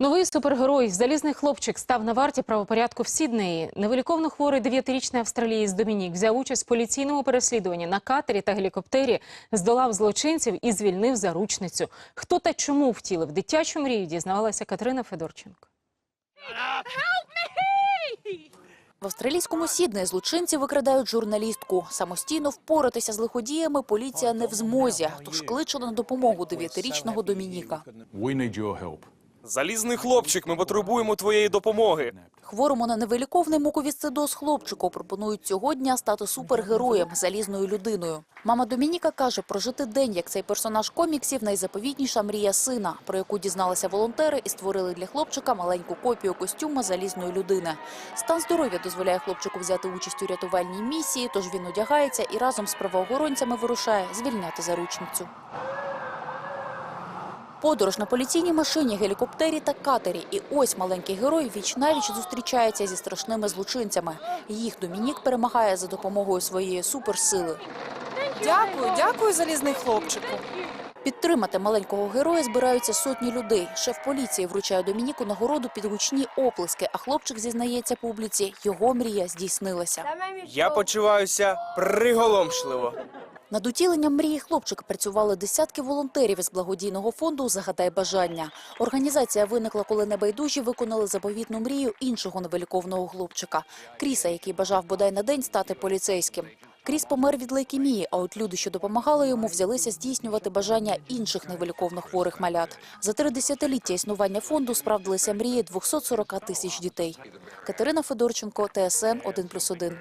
Новий супергерой, залізний хлопчик, став на варті правопорядку в Сіднеї. Невиліковно хворий дев'ятирічний австралієць Домінік взяв участь в поліційному переслідуванні на катері та гелікоптері, здолав злочинців і звільнив заручницю. Хто та чому втілив дитячу мрію, дізнавалася Катерина Федорченко. В австралійському Сіднеї злочинці викрадають журналістку. Самостійно впоратися з лиходіями поліція не в змозі, тож кличе на допомогу дев'ятирічного Домініка. Залізний хлопчик, ми потребуємо твоєї допомоги. Хворому на невиліковний муковісцидоз хлопчику пропонують цього дня стати супергероєм, залізною людиною. Мама Домініка каже, прожити день, як цей персонаж коміксів, найзаповітніша мрія сина, про яку дізналися волонтери і створили для хлопчика маленьку копію костюма залізної людини. Стан здоров'я дозволяє хлопчику взяти участь у рятувальній місії, тож він одягається і разом з правоохоронцями вирушає звільняти заручницю. Подорож на поліційній машині, гелікоптері та катері. І ось маленький герой віч-навіч зустрічається зі страшними злочинцями. Їх Домінік перемагає за допомогою своєї суперсили. Дякую, дякую, залізний хлопчику. Підтримати маленького героя збираються сотні людей. Шеф поліції вручає Домініку нагороду під гучні оплески, а хлопчик зізнається публіці, його мрія здійснилася. Я почуваюся приголомшливо. Над утіленням мрії хлопчика працювали десятки волонтерів із благодійного фонду «Загадай бажання». Організація виникла, коли небайдужі виконали заповітну мрію іншого невиліковного хлопчика – Кріса, який бажав бодай на день стати поліцейським. Кріс помер від лейкемії, а от люди, що допомагали йому, взялися здійснювати бажання інших невиліковно хворих малят. За три десятиліття існування фонду справдилися мрії 240 тисяч дітей. Катерина Федорченко, ТСН 1+,1.